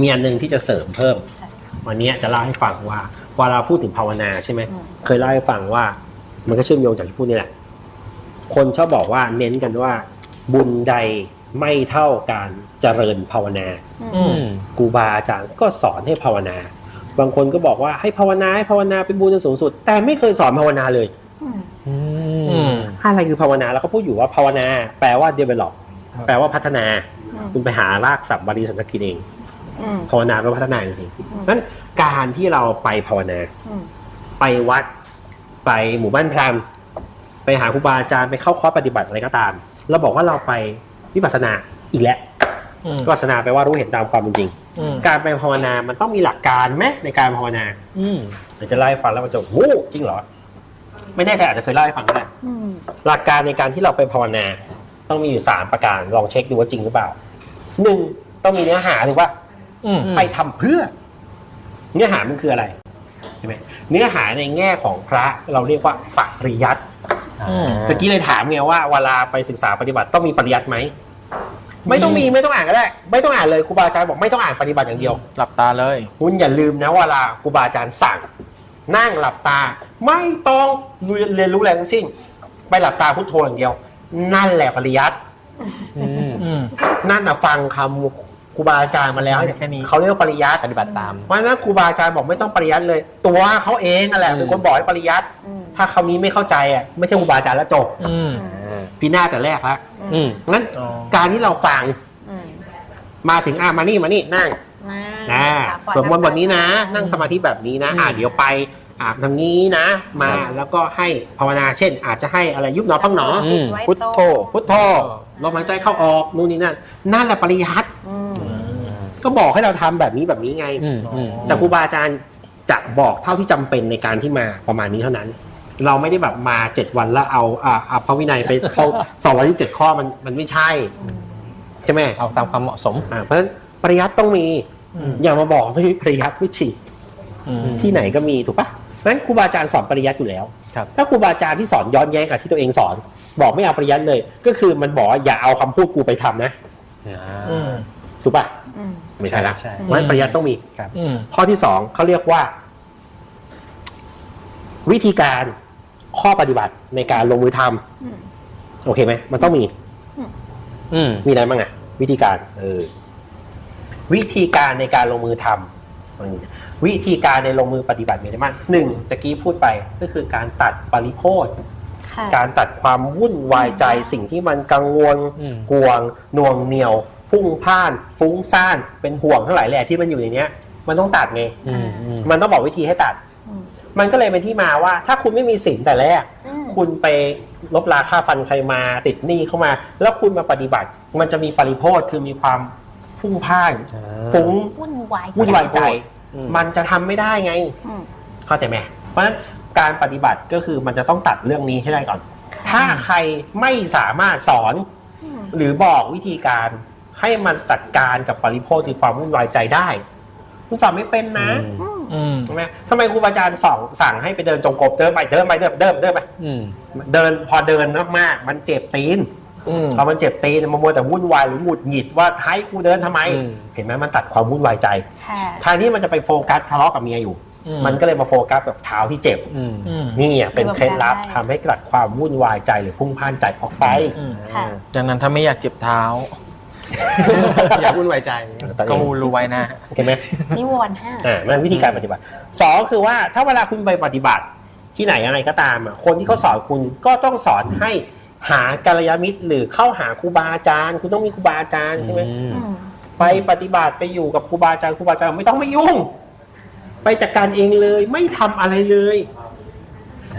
มีอันหนึงที่จะเสริมเพิ่มค่ะวันนี้จะเล่าให้ฟังว่าเวลาพูดถึงภาวนาใช่ไหมอืมเคยเล่าให้ฟังว่า มันก็เชื่อมโยงจากที่พูดนี่แหละคนชอบบอกว่าเน้นกันว่า บุญใดไม่เท่าการเจริญภาวนาอืมครูบาอาจารย์ก็สอนให้ภาวนา บางคนก็บอกว่าให้ภาวนาให้ภาวนาเป็นบุญอันสูงสุด แต่ไม่เคยสอนภาวนาเลยอืมอืมอะไรคือภาวนาแล้วก็พูดอยู่ว่าภาวนา แปลว่า develop ครับแปลว่าพัฒนาอืมคุณไปหารากศัพท์บาลีสันสกฤตเองอืม ภาวนาแปลว่าพัฒนาจริงอืมๆนั้นการที่เราไปภาวนาอืมไปวัด ไปหมู่บ้านพราหมณ์ไปหาครูบาอาจารย์ไปเข้าคอร์สปฏิบัติอะไรก็ตาม เราบอกว่าเราไปวิปัสสนาอีกแล้วอืมวิปัสสนาแปลว่ารู้เห็นตามความเป็นจริงอืมการไปภาวนามันต้องมีหลักการไหมในการภาวนาอืมเดี๋ยวจะเล่าให้ฟังแล้วมันจะโอ้จริงเหรอไม่แน่ใจอาจจะเคยเล่าให้ฟังก็ได้อืมหลักการในการที่เราไปภาวนา ต้องมีอยู่สามประการลองเช็คดูว่าจริงหรือเปล่าหนึ่งต้องมีเนื้อหาถูกป่ะ อืม ไปทำเพื่อ เนื้อหามันคืออะไรใช่ไหมเนื้อหาในแง่ของพระเราเรียกว่าปริยัติอืม ตะกี้เลยถามไงว่าเวลาไปศึกษาปฏิบัติต้องมีปริยัติไหมไม่ต้องมีไม่ต้องอ่านก็ได้ ไม่ต้องอ่านเลยครูบาอาจารย์บอกไม่ต้องอ่านปฏิบัติอย่างเดียว หลับตาเลย คุณอย่าลืมนะเวลาครูบาอาจารย์สั่ง นั่งหลับตา ไม่ต้องเรียนรู้อะไรทั้งสิ้น ไปหลับตาพุทโธอย่างเดียว นั่นแหละปริยัติอืมอืมนั่นนะฟังคำ ครูบาอาจารย์มาแล้วแค่นี้เขาเรียกว่าปริยัติปฏิบัติตามเพราะฉะนั้นครูบาอาจารย์บอกไม่ต้องปริยัติเลย ตัวเขาเองนั่นแหละอืมเป็นคนบอกให้ปริยัติอืมถ้าคำนี้ไม่เข้าใจอะไม่ใช่ครูบาอาจารย์แล้วจบอืมพี่หน้าแต่แรกละอืมงั้นอ๋อการที่เราฟังอืมมาถึงอะมานี่มานี่นั่งมาอ่าค่ะก่อสวดมนต์บทนี้นะอืมนั่งสมาธิแบบนี้นะ อ่าอืมเดี๋ยวไปอาบทำนี้นะ มาครับแล้วก็ให้ภาวนาเช่น อาจจะให้อะไรยุบหนอพังหนอจิตไว้พุทโธตรงพุทโธลมหายใจเข้าออกนู่นนี่นั่นนั่นแหละปริยัติ อืมก็บอกให้เราทำแบบนี้แบบนี้ไง อืมอืมแต่ครูบาอาจารย์จะบอกเท่าที่จำเป็นในการที่มาประมาณนี้เท่านั้น เราไม่ได้แบบมาเจ็ดวันแล้วเอาอ่าอ่าพระวินัยไปเข้าสองร้อยยี่สิบเจ็ดข้อมันมันไม่ใช่ใช่ไหมเอาตามความเหมาะสมอ่าเพราะฉะนั้นปริยัติต้องมีอืมอย่ามาบอกไม่มีปริยัติไม่จริงอืม ที่ไหนก็มีถูกปะนั้นครูบาอาจารย์สอนปริยัติอยู่แล้ว ครับ ถ้าครูบาอาจารย์ที่สอนย้อนแย้งกับที่ตัวเองสอน บอกไม่เอาปริยัติเลย ก็คือมันบอกว่าอย่าเอาคำพูดกูไปทำนะอืม ถูกปะอืมไม่ใช่ละใช่ เพราะฉะนั้นปริยัติต้องมีอืม ข้อที่สองเขาเรียกว่า วิธีการข้อปฏิบัติในการลงมือทำอืม โอเคไหมมันต้องมีอืม มีอะไรบ้างอะวิธีการ เออ วิธีการในการลงมือทำเอาอย่างนี้นะวิธีการในลงมือปฏิบัติมีอะไรบ้างหนึ่งตะกี้พูดไปก็คือการตัดปริโภทค่ะ การตัดความวุ่นวายใจสิ่งที่มันกังวลอืม ห่วงหน่วงเหนียว พุ่งพ่าน ฟุ้งซ่านเป็นห่วงทั้งหลายแหล่ที่มันอยู่ในเนี้ย มันต้องตัดไงอืมอืม มันต้องบอกวิธีให้ตัด อืม มันก็เลยเป็นที่มาว่า ถ้าคุณไม่มีศีลแต่แรก อืมคุณไปลบราค่าฟันใครมาติดหนี้เข้ามา แล้วคุณมาปฏิบัติ มันจะมีปริโภทคือมีความพุ่งพ่านอ่า ฟุ้งวุ่นวายวุ่นวายใจ อืม มันจะทำไม่ได้ไง อืม เข้าใจไหมเพราะฉะนั้นการปฏิบัติก็คือมันจะต้องตัดเรื่องนี้ให้ได้ก่อน ถ้าใครไม่สามารถสอนอืม หรือบอกวิธีการ ให้มันจัดการกับปริโภคคือความวุ่นวายใจได้ คุณสอนไม่เป็นนะอืมอืมใช่ไหมทำไมครูบาอาจารย์สอนสั่งให้ไปเดินจงกรมเดินไปเดินไปเดินเดินเดินไปอืมเดินพอเดินมากๆมันเจ็บตีนอืมพอมันเจ็บตีนมันมัวแต่วุ่นวายหรือหงุดหงิดว่าให้กูเดินทำไมอืมเห็นไหมมันตัดความวุ่นวายใจค่ะทางนี้มันจะไปโฟกัสทะเลาะกับเมียอยู่อืมันก็เลยมาโฟกัสกับเท้าที่เจ็บอืมอืมนี่อะเป็นเคล็ดลับทำให้ตัดความวุ่นวายใจหรือพุ่งพ่านใจออกไปอืมค่ะดังนั้นถ้าไม่อยากเจ็บเท้า อยากวุ่นวายใจก็รู้ไว้นะ โอเคไหมนิวรณ์ห้าอ่านั่นวิธีการปฏิบัติสองคือว่าถ้าเวลาคุณไปปฏิบัติที่ไหนอะไรก็ตามอะคนที่เขาสอนคุณก็ต้องสอนให้หากัลยาณมิตร หรือเข้าหาครูบาอาจารย์ คุณต้องมีครูบาอาจารย์ใช่ไหม อืมอืมไปปฏิบัติไปอยู่กับครูบาอาจารย์ครูบาอาจารย์ไม่ต้องไม่ยุ่ง ไปจัดการเองเลยไม่ทำอะไรเลย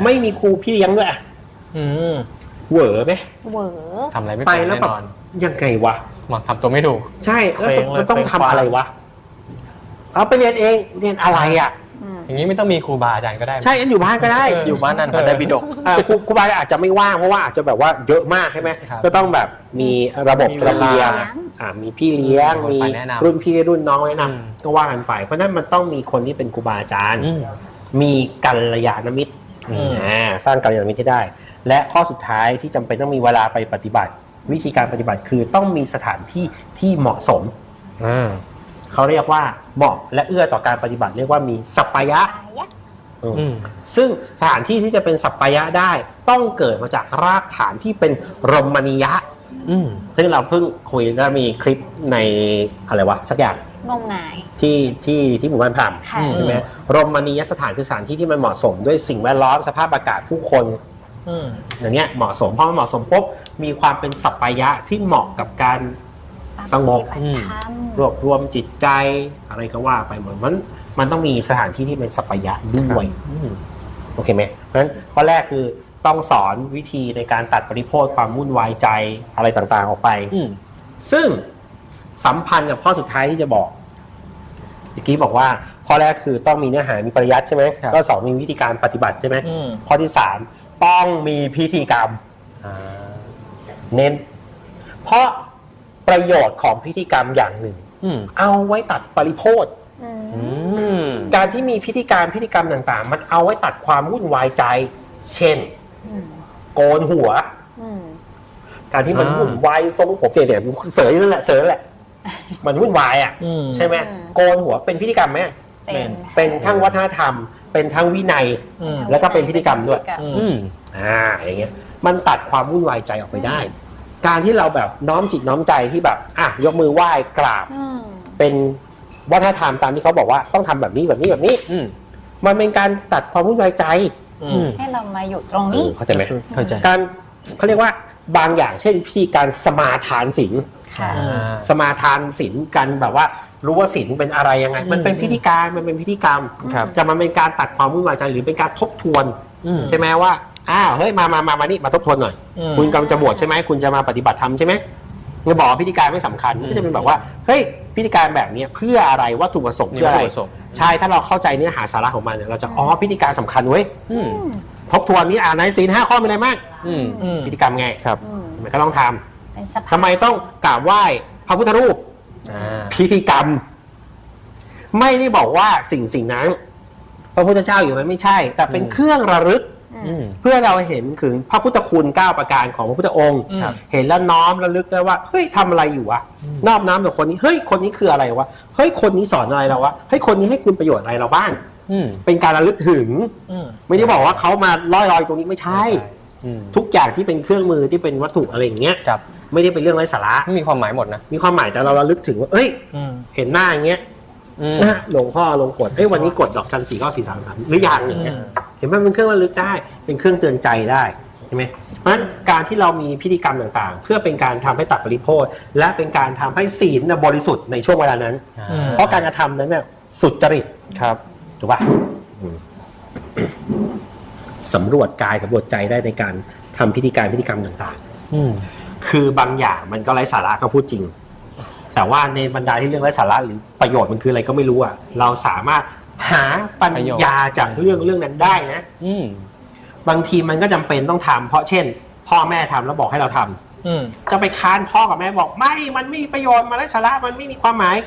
ไม่มีครูพี่เลี้ยงด้วยอะอืมเหวอไหม เหวอทำอะไรไม่ไปเป็นแล้วแน่แบบนอนยังไงวะ มันทำตัวไม่ถูก ใช่แล้วเคว้งเลยมันต้องเคว้งทำอะไรวะเอาไปเรียนเองเรียนอะไรอะอืมอย่างนี้ไม่ต้องมีครูบาอาจารย์ก็ได้ใช่อันอยู่บ้านก็ได้อยู่บ้านนั่นพระไตรปิฎกอ่าครูครูบาอาจจะไม่ว่างเพราะว่าอาจจะแบบว่าเยอะมากใช่ไหมครับก็ต้องแบบมีระบบมีเวลาระเบียงอ่ามีพี่เลี้ยง มีมีคนแนะนำรุ่นพี่รุ่นน้องแนะนำอืม ก็ว่ากันไปเพราะฉะนั้นมันต้องมีคนที่เป็นครูบาอาจารย์ อืม มีกัลยาณมิตรอืม อ่าสร้างกัลยาณมิตรให้ได้ และข้อสุดท้ายที่จำเป็นต้องมีเวลาไปปฏิบัติ วิธีการปฏิบัติคือต้องมีสถานที่ที่เหมาะสมอ่าเขาเรียกว่าเหมาะและเอื้อต่อการปฏิบัติเรียกว่ามีสัปปายะตายะอืมอืมซึ่งสถานที่ที่จะเป็นสัปปายะได้ ต้องเกิดมาจากรากฐานที่เป็นรมณียะอืมซึ่งเราเพิ่งคุยแล้วมีคลิปในอะไรวะสักอย่างงมงายที่ที่ที่หมู่บ้านพรามค่ะอืมใช่ไหมรมณียสถานคือสถานที่ที่มันเหมาะสมด้วยสิ่งแวดล้อมสภาพอากาศผู้คน อืมอย่างเนี้ยเหมาะสมพอมันเหมาะสมปุ๊บมีความเป็นสัปปายะที่เหมาะกับการสงบปฏิบัติธรรมรวบรวมจิตใจอะไรก็ว่าไปหมดมันมันต้องมีสถานที่ที่เป็นสัปปายะด้วยอืมโอเคไหมเพราะฉะนั้นข้อแรกคือต้องสอนวิธีในการตัดปริโภทความวุ่นวายใจอะไรต่างๆออกไปอืมซึ่งสัมพันธ์กับข้อสุดท้ายที่จะบอกเมื่อกี้บอกว่าข้อแรกคือต้องมีเนื้อหามีปริยัติใช่ไหมครับก็สองมีวิธีการปฏิบัติใช่ไหมอืมข้อที่สาม ต้องมีพิธีกรรมอ่าเน้น เพราะประโยชน์ของพิธีกรรมอย่างหนึ่งอืมเอาไว้ตัดปริโภทอืมอืมการที่มีพิธีการพิธีกรรมต่างๆ มันเอาไว้ตัดความวุ่นวายใจ เช่นอืมโกนหัวอืมการที่มันอ่าวุ่นวายทรงผมเนี่ยเนี่ยเสยนั่นแหละเสยนั่นแหละ มันวุ่นวายอะอืมใช่ไหมโกนหัวเป็นพิธีกรรมไหมเป็นเป็นทั้งวัฒนธรรม เป็นทั้งวินัย อืม แล้วก็เป็นพิธีกรรมด้วยอืมอ่าอย่างเงี้ยมันตัดความวุ่นวายใจออกไปได้ การที่เราแบบน้อมจิตน้อมใจที่แบบอะยกมือไหว้กราบ อืมเป็นวัฒนธรรมตามที่เขาบอกว่าต้องทำแบบนี้แบบนี้แบบนี้ อืมมันเป็นการตัดความวุ่นวายใจอืมให้เรามาอยู่ตรงเอนี้ อเข้าใจไหมเข้าใจการเขาเรียกว่าบางอย่างเช่นพิธีการสมาทานศีลค่ะ อ่า สมาทานศีลกันแบบว่า รู้ว่าศีลเป็นอะไรยังไง มันเป็นพิธีการมันเป็นพิธีกรรมครับจะมันเป็นการตัดความวุ่นวายใจหรือเป็นการทบทวนอืมใช่ไหมว่าอ้าวเฮ้ยมามามามานี่มาทบทวนหน่อยอืมคุณกำลังจะบวชใช่ไหมคุณจะมาปฏิบัติธรรมใช่ไหมจะบอกว่าพิธีการไม่สำคัญอืมก็จะเป็นแบบว่าเฮ้ยพิธีการแบบเนี้ยเพื่ออะไรวัตถุประสงค์นี่เพื่ออะไรวัตถุประสงค์ใช่ถ้าเราเข้าใจเนื้อหาสาระของมันเนี่ยเราจะอ๋อพิธีการสำคัญเว้ยอืมทบทวนนี้อ่านในศีลห้าข้อมีอะไรบ้างอืมอืมพิธีกรรมไงครับอืมมันก็ต้องทำเป็นสภาพทำไมต้องกราบไหว้พระพุทธรูปอ่า พิธีกรรม ไม่ได้บอกว่าสิ่งสิ่งนั้น พระพุทธเจ้าอยู่นั้นไม่ใช่ แต่เป็นอืมเครื่องระลึกอืมเพื่อเราเห็นถึงพระพุทธคุณเก้าประการของพระพุทธองค์ครับเห็นแล้วน้อมระลึกได้ว่าเฮ้ยทำอะไรอยู่วะอืมนอบน้อมต่อคนนี้เฮ้ยคนนี้คืออะไรวะเฮ้ยคนนี้สอนอะไรเราวะเฮ้ยคนนี้ให้คุณประโยชน์อะไรเราบ้างอืมเป็นการระลึกถึงอืมไม่ได้บอกว่าเขามาลอยลอยตรงนี้ไม่ใช่อืมทุกอย่างที่เป็นเครื่องมือที่เป็นวัตถุอะไรอย่างเงี้ยครับ ไม่ได้เป็นเรื่องไร้สาระ ไม่มีความหมายหมดนะ มีความหมายแต่เราระลึกถึงว่า เอ้ย อืมเห็นหน้าอย่างเงี้ยอืม นะหลวงพ่อลงกดเอ้ยวันนี้กดดอกจันสี่เก้าสี่สามสามหรือยังอย่างเงี้ย อืม เห็นไหมมันเป็นเครื่องระลึกได้ เป็นเครื่องเตือนใจได้ใช่ไหมเพราะฉะนั้นการที่เรามีพิธีกรรมต่างๆ เพื่อเป็นการทำให้ตัดปริโภทและเป็นการทำให้ศีลน่ะบริสุทธิ์ในช่วงเวลานั้นอ่าอืม เพราะการกระทำนั้นเนี่ยสุดจริต ครับถูกป่ะอืมสำรวจกายสำรวจใจได้ในการทำพิธีการพิธีกรรมต่างอืม ๆ คือบางอย่างมันก็ไร้สาระก็พูดจริง แต่ว่าในบรรดาที่เรื่องไร้สาระหรือประโยชน์มันคืออะไรก็ไม่รู้อะเราสามารถหาปัญประโยชน์ญาจากเรื่องเรื่องนั้นได้นะ อืมบางทีมันก็จำเป็นต้องทำเพราะเช่น พ่อแม่ทำแล้วบอกให้เราทำอืมจะไปค้านพ่อกับแม่บอกไม่ มันไม่มีประโยชน์มันไร้สาระมันไม่มีความหมาย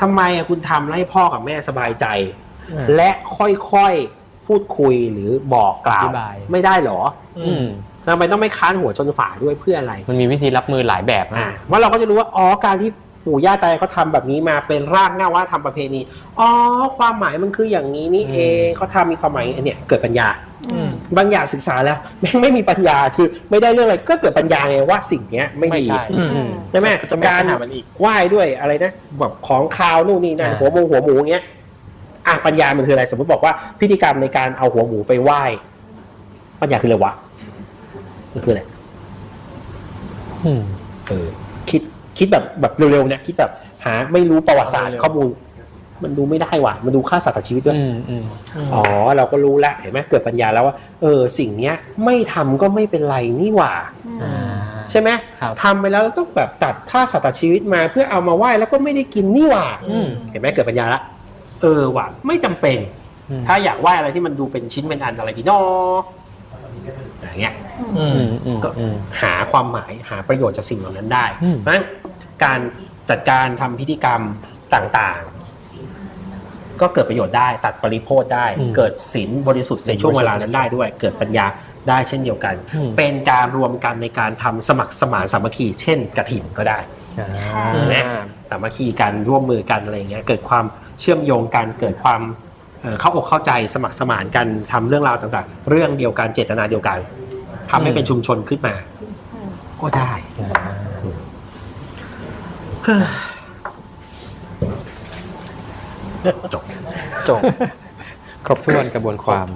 ทำไมอะคุณทำแล้วให้พ่อกับแม่สบายใจ และค่อยๆพูดคุยหรือบอกกล่าอวธิบายไม่ได้เหรอ อืม ทำไมต้องไม่ค้านหัวชนฝาด้วยเพื่ออะไรมันมีวิธีรับมือหลายแบบอ่านะว่าเราก็จะรู้ว่าอ๋อการที่ปู่ย่าตายายเขาทำแบบนี้มาเป็นรากเหง้าว่าทำประเพณีอ๋อความหมายมันคืออย่างนี้นี่เองเขาทำมีความหมายอันเนี้ยเกิดปัญญา อืม บางอย่างศึกษาแล้วแม่งไม่มีปัญญาคือไม่ได้เรื่องอะไรก็เกิดปัญญาไงว่าสิ่งเนี้ยไม่ไม่ดีใช่ อืมอืม ใช่ไหมก็จะไม่การหามันอีก ไหว้ด้วยอะไรนะแบบของคาวนู่นนี่นั่นอ่า หัวหมูหัวหมูเงี้ยอะปัญญามันคืออะไรสมมติบอกว่าพิธีกรรมในการเอาหัวหมูไปไหว้ปัญญาคืออะไรวะ มันคืออะไรอืมเออ คิดคิดแบบแบบเร็วๆเนี่ยคิดแบบหาไม่รู้ประวัติศาสตร์เร็วๆข้อมูล มันดูไม่ได้ว่ะมันดูค่าสัตว์ต่อชีวิตด้วยอืมอืมอ๋อ เราก็รู้แล้วเห็นไหมเกิดปัญญาแล้วว่าเออสิ่งเนี้ย ไม่ทำก็ไม่เป็นไรนี่หว่าอ่าใช่ไหมครับทำไปแล้วเราต้องแบบตัดค่าสัตว์ต่อชีวิตมา เพื่อเอามาไหว้แล้วก็ไม่ได้กินนี่หว่าอืมเห็นไหมเกิดปัญญาละเออว่ะไม่จำเป็นอืมถ้าอยากไหว้อะไรที่มันดูเป็นชิ้นเป็นอันอะไรดีเนาะ อย่างเงี้ยอืมอืมก็อืม หาความหมายหาประโยชน์จากสิ่งเหล่านั้นได้อืม เพราะฉะนั้นการจัดการทำพิธีกรรมต่างๆ ก็เกิดประโยชน์ได้ตัดปริโภทได้เกิดศีลบริสุทธิ์ในช่วงเวลานั้นได้ด้วย เกิดปัญญาได้เช่นเดียวกัน อืม เป็นการรวมกันในการทำสมัครสมานสามัคคี เช่นกระถิ่นก็ได้ อ่าเห็นไหมสามัคคีกันร่วมมือกันอะไรเงี้ยเกิดความเชื่อมโยงกันเกิดความ เอ่อเข้าอกเข้าใจสมัครสมานกันทำเรื่องราวต่างๆ เรื่องเดียวกันเจตนาเดียวกันทำให้เป็นชุมชนขึ้นมาอืมก็ได้จบจบ ครบถ้วนกระบวนความ